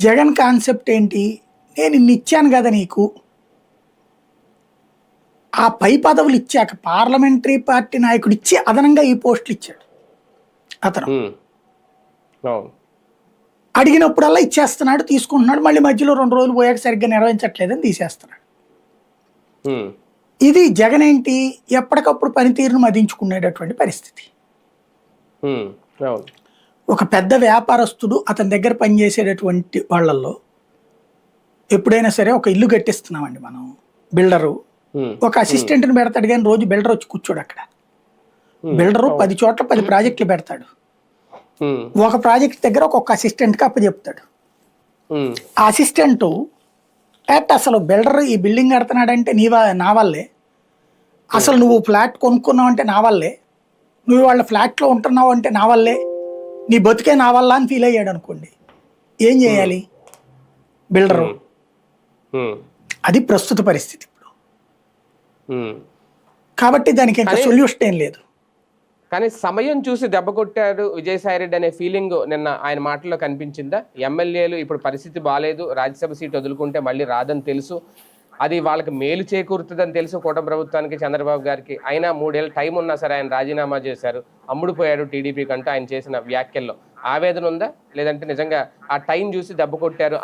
Jagan concept ఏంటి? నేను ఇన్ని ఇచ్చాను కదా నీకు. ఆ పై పదవులు ఇచ్చాక పార్లమెంటరీ పార్టీ నాయకుడు ఇచ్చి అదనంగా ఈ పోస్టులు ఇచ్చాడు. అతను. అడిగినప్పుడల్లా ఇచ్చేస్తున్నాడు తీసుకుంటున్నాడు మళ్ళీ మధ్యలో రెండు రోజులు పోయాక సరిగ్గా నిర్వహించట్లేదని తీసేస్తున్నాడు. ఇది జగన్ ఏంటి? ఎప్పటికప్పుడు పనితీరును మదించుకునేటటువంటి పరిస్థితి. ఒక పెద్ద వ్యాపారస్తుడు అతని దగ్గర పనిచేసేటటువంటి వాళ్ళల్లో ఎప్పుడైనా సరే ఒక ఇల్లు కట్టిస్తున్నామండి మనం బిల్డరు. ఒక అసిస్టెంట్ని పెడతాడు కానీ రోజు బిల్డర్ వచ్చి కూర్చోడు అక్కడ. బిల్డరు పది చోట్ల పది ప్రాజెక్టులు పెడతాడు. ఒక ప్రాజెక్ట్ దగ్గర ఒక్కొక్క అసిస్టెంట్కి అప్పచెప్తాడు. ఆ అసిస్టెంట్ అట్ అసలు బిల్డర్ ఈ బిల్డింగ్ కడుతున్నాడంటే నీ వా- నా వల్లే? అసలు నువ్వు ఫ్లాట్ కొనుక్కున్నావు అంటే నా వల్లే? నువ్వు వాళ్ళ ఫ్లాట్లో ఉంటున్నావు అంటే నా వల్లే? నీ బతుకే నా వల్ల అని ఫీల్ అయ్యాడు అనుకోండి. ఏం చేయాలి? బిల్డరు అది ప్రస్తుత పరిస్థితి ఇప్పుడు. కాబట్టి దానికి ఇంకా సొల్యూషన్ ఏం లేదు. కానీ సమయం చూసి దెబ్బ కొట్టాడు విజయసాయి రెడ్డి అనే ఫీలింగ్ నిన్న ఆయన మాటల్లో కనిపించిందా? ఎమ్మెల్యేలు ఇప్పుడు పరిస్థితి బాగాలేదు రాజ్యసభ సీట్ వదులుకుంటే మళ్ళీ రాదని తెలుసు. అది వాళ్ళకి మేలు చేకూరుతుందని తెలుసు కూటమి ప్రభుత్వానికి చంద్రబాబు గారికి. అయినా మూడేళ్ళ టైం ఉన్నా సరే ఆయన రాజీనామా చేశారు. అమ్ముడుపోయాడు టీడీపీ కంటూ ఆయన చేసిన వ్యాఖ్యల్లో. ఆవేదన ఉందా? లేదంటే నిజంగా ఆ టైం చూసి దెబ్బ కొట్టారు